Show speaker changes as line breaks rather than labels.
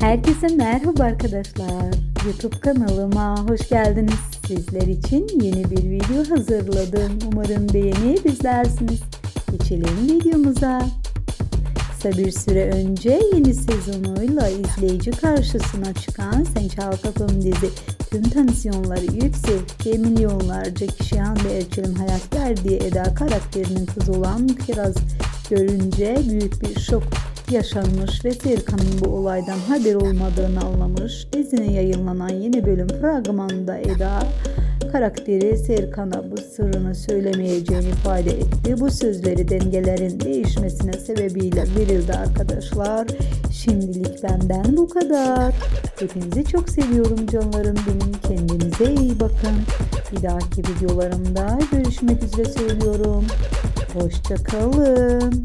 Herkese merhaba arkadaşlar. YouTube kanalıma hoş geldiniz. Sizler için yeni bir video hazırladım. Umarım beğenip izlersiniz. Geçelim videomuza. Kısa bir süre önce yeni sezonuyla izleyici karşısına çıkan Sen Çal Kapım dizi tüm tansiyonları yükseltti. Milyonlarca kişi Hande Erçel'in hayat verdiği Eda karakterinin kızı olan Kiraz görünce büyük bir şok yaşanmış ve Serkan'ın bu olaydan haber olmadığını anlamış. Dizinin yayınlanan yeni bölüm fragmanında Eda karakteri Serkan'a bu sırrını söylemeyeceğini ifade etti. Bu sözleri dengelerin değişmesine sebebiyle verildi arkadaşlar. Şimdilik benden bu kadar. Hepinizi çok seviyorum canlarım benim. Kendinize iyi bakın. Bir dahaki videolarımda görüşmek üzere söylüyorum. Hoşçakalın.